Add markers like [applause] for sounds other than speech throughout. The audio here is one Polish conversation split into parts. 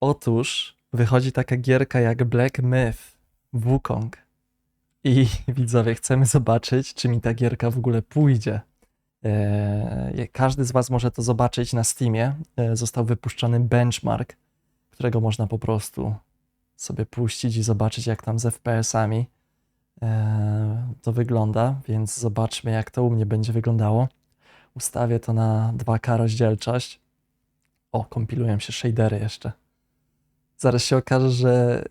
Otóż wychodzi taka gierka jak Black Myth Wukong. I [laughs] widzowie, chcemy zobaczyć, czy mi ta gierka w ogóle pójdzie. Eee, każdy z Was może to zobaczyć na Steamie. Eee, został wypuszczony benchmark, którego można po prostu sobie puścić i zobaczyć, jak tam z FPS-ami eee, to wygląda. Więc zobaczmy, jak to u mnie będzie wyglądało. Ustawię to na 2K rozdzielczość. O, kompilują się shadery jeszcze. Zaraz się okaże, że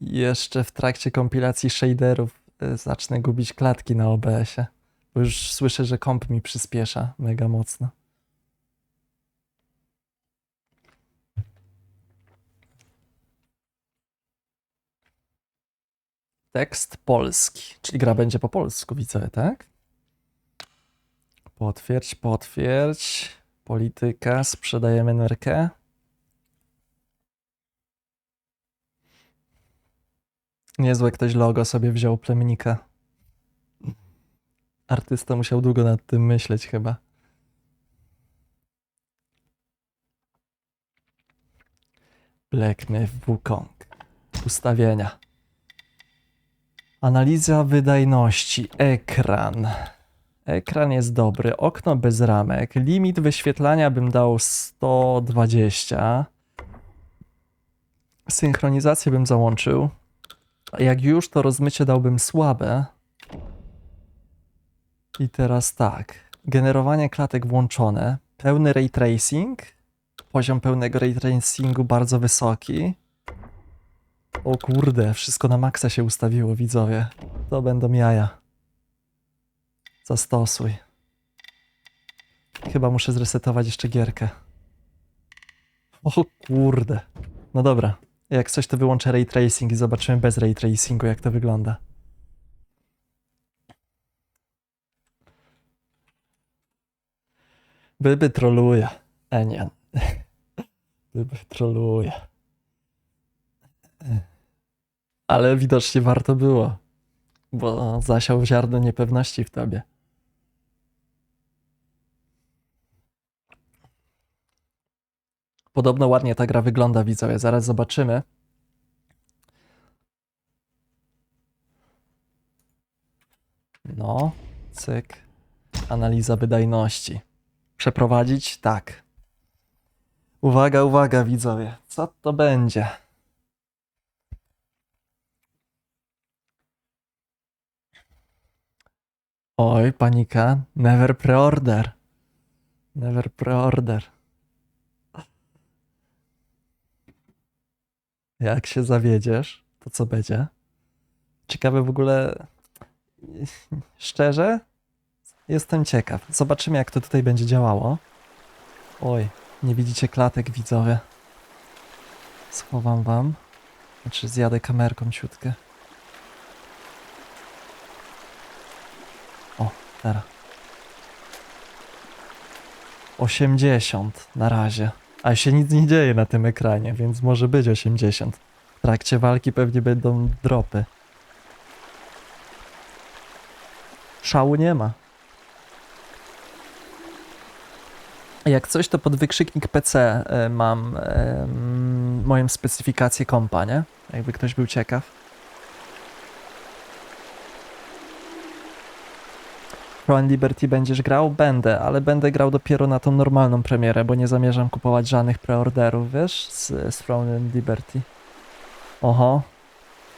jeszcze w trakcie kompilacji shaderów e, zacznę gubić klatki na OBS-ie. Bo już słyszę, że komp mi przyspiesza mega mocno. Tekst polski, czyli gra będzie po polsku, widzę, tak? Potwierdź, potwierdź. Polityka, sprzedajemy nerkę. Niezłe ktoś logo sobie wziął plemnika. Artysta musiał długo nad tym myśleć chyba. Black Myth Wukong. Ustawienia. Analiza wydajności. Ekran. Ekran jest dobry. Okno bez ramek. Limit wyświetlania bym dał 120. Synchronizację bym załączył. Jak już, to rozmycie dałbym słabe. I teraz tak. Generowanie klatek włączone. Pełny ray tracing. Poziom pełnego ray tracingu bardzo wysoki. O kurde, wszystko na maksa się ustawiło, widzowie. To będą jaja. Zastosuj. Chyba muszę zresetować jeszcze gierkę. O kurde. No dobra. Jak coś to wyłączę ray tracing i zobaczymy bez ray tracingu jak to wygląda. Byby troluje. E nie. [laughs] Byby troluje. Ale widocznie warto było. Bo zasiał ziarno niepewności w tobie. Podobno ładnie ta gra wygląda, widzowie. Zaraz zobaczymy. No, cyk. Analiza wydajności. Przeprowadzić? Tak. Uwaga, uwaga, widzowie. Co to będzie? Oj, panika. Never preorder. Never preorder. Jak się zawiedziesz, to co będzie? Ciekawe w ogóle. Szczerze, jestem ciekaw. Zobaczymy, jak to tutaj będzie działało. Oj, nie widzicie klatek, widzowie. Schowam wam. Znaczy, zjadę kamerką ciutkę. O, teraz. 80 na razie. A się nic nie dzieje na tym ekranie, więc może być 80. W trakcie walki pewnie będą dropy. Szału nie ma. Jak coś, to pod wykrzyknik PC e, mam e, mm, moją specyfikację kompa, nie? Jakby ktoś był ciekaw. Pro and Liberty będziesz grał? Będę, ale będę grał dopiero na tą normalną premierę, bo nie zamierzam kupować żadnych preorderów, wiesz, z, z Liberty. Oho,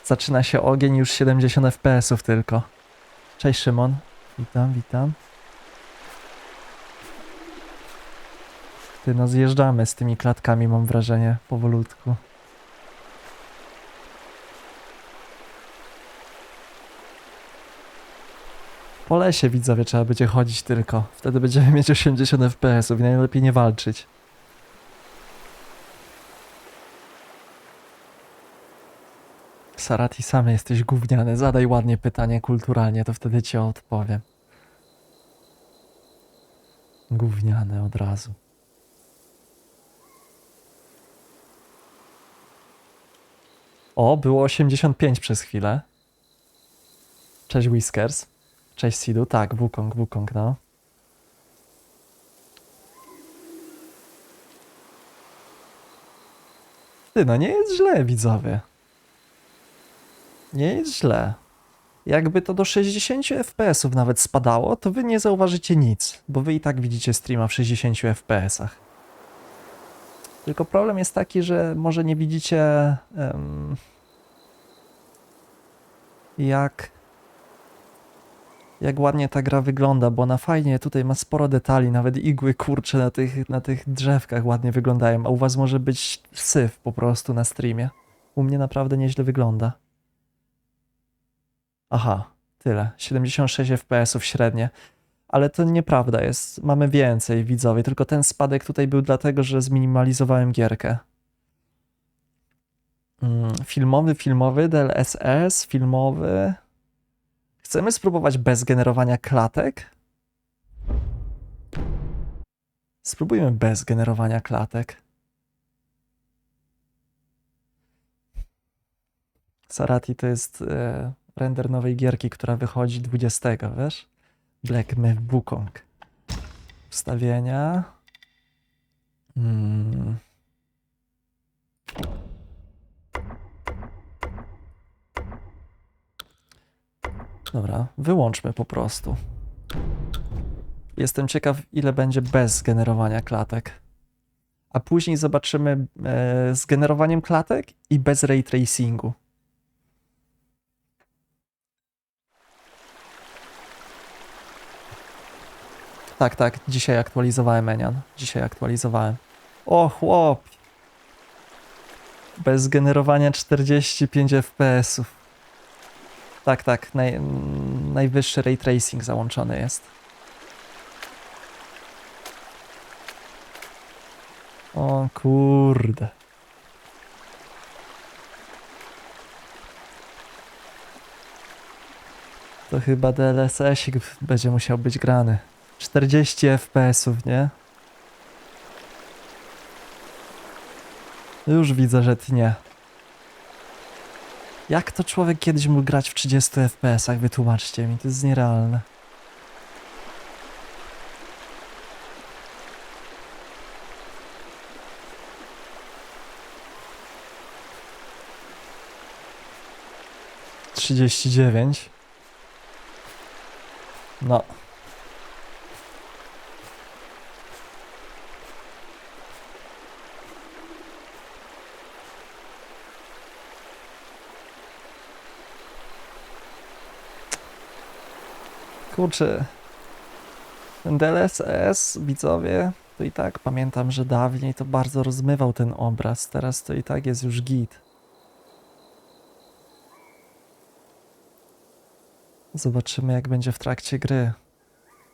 zaczyna się ogień, już 70 FPS-ów tylko. Cześć Szymon, witam, witam. Ty, no zjeżdżamy z tymi klatkami, mam wrażenie, powolutku. Po lesie widzowie trzeba będzie chodzić tylko. Wtedy będziemy mieć 80 FPS-ów i najlepiej nie walczyć. Sarati, sam jesteś gówniany. Zadaj ładnie pytanie kulturalnie, to wtedy ci odpowiem. Gówniany od razu. O, było 85 przez chwilę. Cześć Whiskers. Cześć Sidu. Tak, Wukong, Wukong, no. Ty, no nie jest źle, widzowie. Nie jest źle. Jakby to do 60 FPS-ów nawet spadało, to wy nie zauważycie nic, bo wy i tak widzicie streama w 60 FPS-ach. Tylko problem jest taki, że może nie widzicie em, jak jak ładnie ta gra wygląda, bo ona fajnie tutaj ma sporo detali, nawet igły kurcze na tych, na tych drzewkach ładnie wyglądają, a u was może być syf po prostu na streamie. U mnie naprawdę nieźle wygląda. Aha, tyle. 76 FPS-ów średnie. Ale to nieprawda jest. Mamy więcej widzowie, tylko ten spadek tutaj był dlatego, że zminimalizowałem gierkę. Mm, filmowy, filmowy, DLSS, filmowy. Chcemy spróbować bez generowania klatek? Spróbujmy bez generowania klatek. Sarati to jest e, render nowej gierki, która wychodzi 20, wiesz? Black Myth Wukong. Ustawienia. Mm. Dobra, wyłączmy po prostu. Jestem ciekaw, ile będzie bez generowania klatek. A później zobaczymy e, z generowaniem klatek i bez ray tracingu. Tak, tak, dzisiaj aktualizowałem Enian. Dzisiaj aktualizowałem. O, chłop! Bez generowania 45 FPS-ów. Tak, tak, naj, mm, najwyższy ray tracing załączony jest. O kurde. To chyba DLSS-ik będzie musiał być grany. 40 FPS-ów, nie? Już widzę, że ty nie. Jak to człowiek kiedyś mógł grać w 30 FPS-ach? Wytłumaczcie mi, to jest nierealne. Trzydzieści dziewięć. No. Kurczę. DLSS, widzowie, to i tak pamiętam, że dawniej to bardzo rozmywał ten obraz. Teraz to i tak jest już git. Zobaczymy, jak będzie w trakcie gry.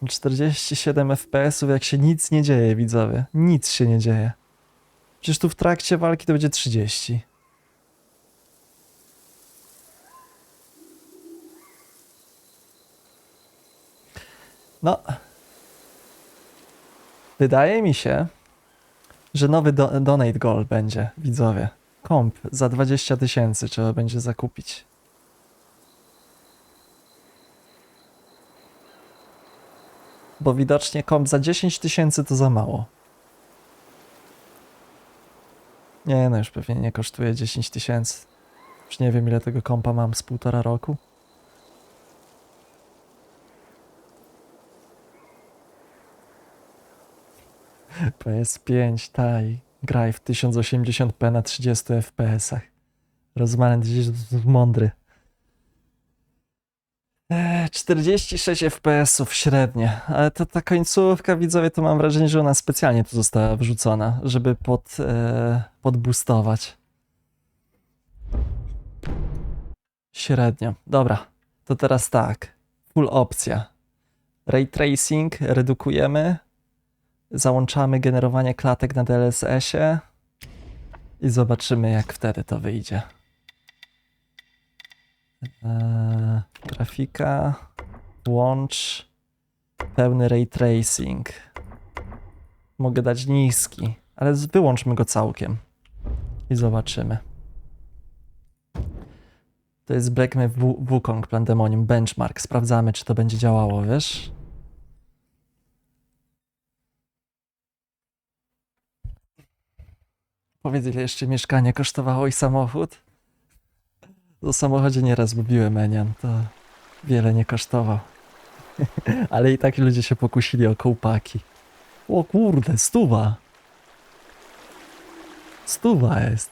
47 FPS-ów, jak się nic nie dzieje, widzowie. Nic się nie dzieje. Przecież tu w trakcie walki to będzie 30. No. Wydaje mi się, że nowy do, donate goal będzie, widzowie. Komp za 20 tysięcy trzeba będzie zakupić. Bo widocznie komp za 10 tysięcy to za mało. Nie, no już pewnie nie kosztuje 10 tysięcy. Już nie wiem ile tego kompa mam z półtora roku. PS5, taj, graj w 1080p na 30 fps-ach. Rozmanent gdzieś mądry. Eee, 46 fps-ów średnie, ale to ta końcówka, widzowie, to mam wrażenie, że ona specjalnie tu została wrzucona, żeby pod, e, podboostować. Średnio. Dobra, to teraz tak. Full opcja. Ray tracing redukujemy, załączamy generowanie klatek na DLSS-ie i zobaczymy, jak wtedy to wyjdzie. Eee, grafika, łącz, pełny ray tracing. Mogę dać niski, ale wyłączmy go całkiem i zobaczymy. To jest Black Myth Wu- Wukong Plandemonium Benchmark. Sprawdzamy, czy to będzie działało, wiesz? Powiedz, ile jeszcze mieszkanie kosztowało i samochód? O samochodzie nieraz mówiłem, Enian, to wiele nie kosztował. [laughs] Ale i tak ludzie się pokusili o kołpaki. O kurde, stuwa. Stuwa jest.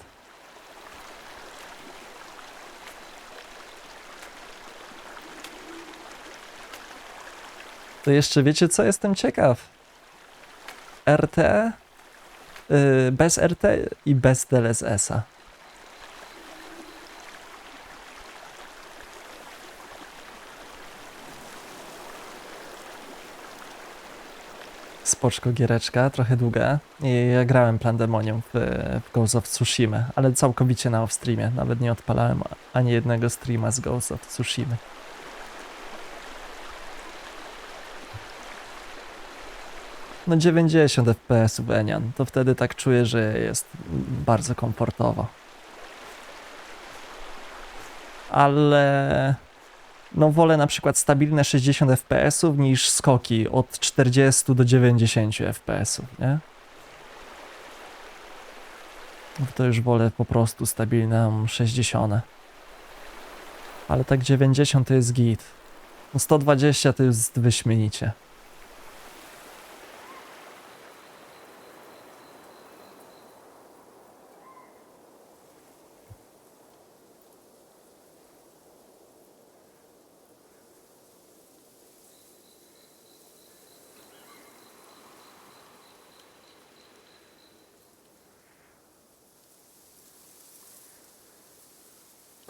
To jeszcze wiecie co? Jestem ciekaw. RT? Yy, bez RT i bez DLSS-a. Spoczko giereczka, trochę długa. Ja grałem Plandemonium w, w Ghost of Tsushima, ale całkowicie na off-streamie. Nawet nie odpalałem ani jednego streama z Ghost of Tsushima. No 90 FPS w Enian, to wtedy tak czuję, że jest bardzo komfortowo. Ale no wolę na przykład stabilne 60 FPS niż skoki od 40 do 90 FPS, nie? No To już wolę po prostu stabilną 60. Ale tak 90 to jest git. No 120 to jest wyśmienicie.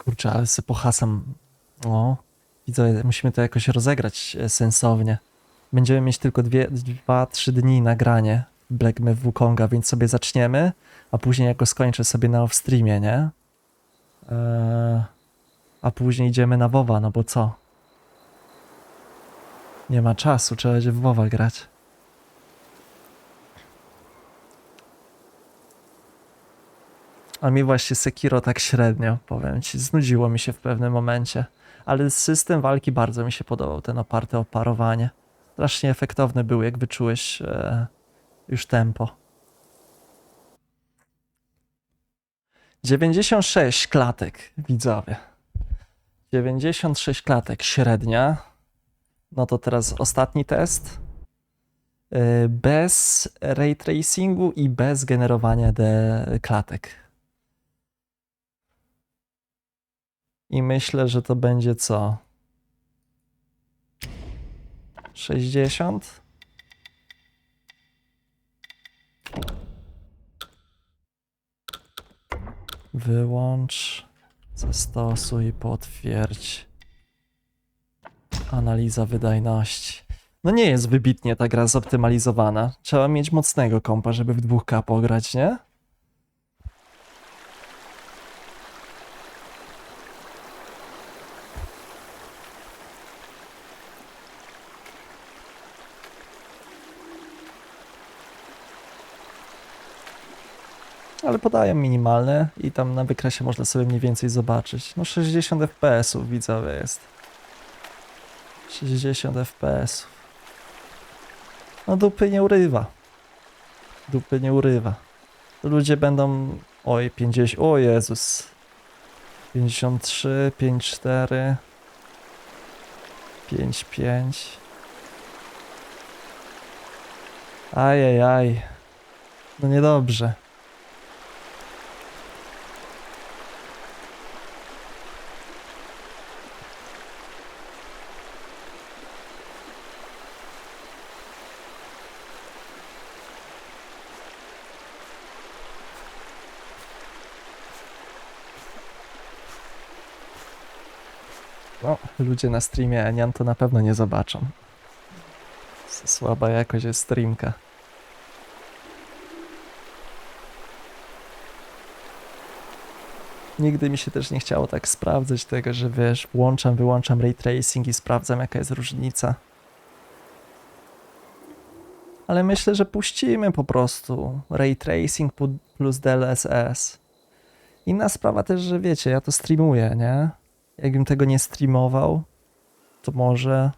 Kurczę, ale sobie pohasam. O, widzę, musimy to jakoś rozegrać e, sensownie. Będziemy mieć tylko dwie, dwa, trzy dni nagranie Black Myth Wukonga, więc sobie zaczniemy, a później jako skończę sobie na off-streamie, nie? Eee, a później idziemy na WoWa, no bo co? Nie ma czasu, trzeba będzie w WoWa grać. A mi właśnie Sekiro tak średnio, powiem ci, znudziło mi się w pewnym momencie. Ale system walki bardzo mi się podobał, ten oparty o parowanie. Strasznie efektowny był, jak wyczułeś e, już tempo. 96 klatek, widzowie. 96 klatek, średnia. No to teraz ostatni test. E, Bez ray tracingu i bez generowania klatek. I myślę, że to będzie co? 60? Wyłącz, zastosuj, potwierdź. Analiza wydajności. No nie jest wybitnie ta gra zoptymalizowana. Trzeba mieć mocnego kompa, żeby w 2K pograć, nie? Ale podają minimalne i tam na wykresie można sobie mniej więcej zobaczyć. No 60 FPS-ów widzowie jest. 60 FPS-ów. No dupy nie urywa. Dupy nie urywa. Ludzie będą... Oj, 50... O Jezus. 53, 54... 55... Ajajaj. No niedobrze. No, ludzie na streamie Enian to na pewno nie zobaczą. Słaba jakość jest streamka. Nigdy mi się też nie chciało tak sprawdzać tego, że wiesz, włączam, wyłączam ray tracing i sprawdzam jaka jest różnica. Ale myślę, że puścimy po prostu ray tracing plus DLSS. Inna sprawa też, że wiecie, ja to streamuję, nie? Jakbym tego nie streamował, to może.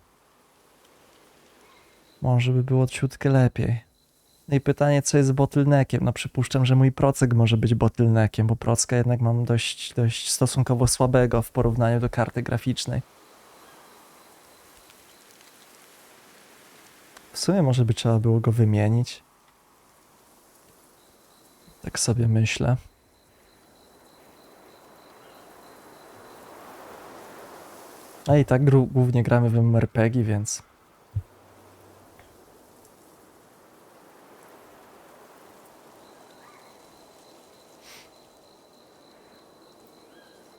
Może by było ciutkę lepiej. No i pytanie, co jest bottleneckiem? No przypuszczam, że mój procek może być bottleneckiem, bo procka jednak mam dość, dość stosunkowo słabego w porównaniu do karty graficznej. W sumie może by trzeba było go wymienić. Tak sobie myślę. A i tak głównie gramy w MMORPG, więc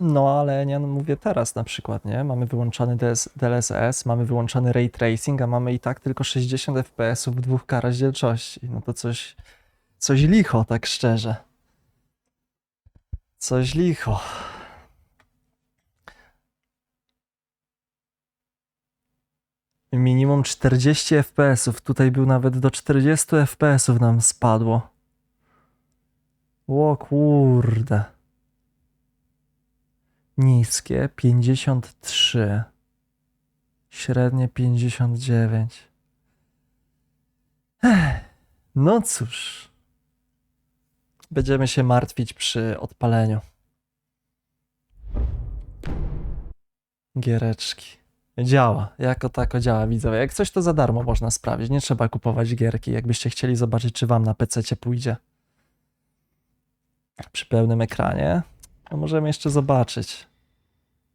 No, ale nie no, mówię teraz na przykład, nie? Mamy wyłączony DS, DLSS, mamy wyłączony ray tracing, a mamy i tak tylko 60 fps w 2K rozdzielczości. No to coś, coś licho, tak szczerze. Coś licho. Minimum 40 fps, tutaj był nawet do 40 fps nam spadło. O kurde. Niskie 53. Średnie 59. Ech, no cóż. Będziemy się martwić przy odpaleniu. Giereczki. Działa, jako tako działa, widzowie. Jak coś to za darmo można sprawdzić. Nie trzeba kupować gierki. Jakbyście chcieli zobaczyć, czy wam na PC pójdzie. Przy pełnym ekranie. No możemy jeszcze zobaczyć.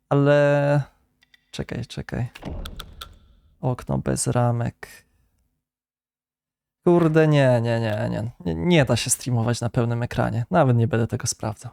Ale. Czekaj, czekaj. Okno bez ramek. Kurde, nie, nie, nie, nie. Nie, nie da się streamować na pełnym ekranie. Nawet nie będę tego sprawdzał.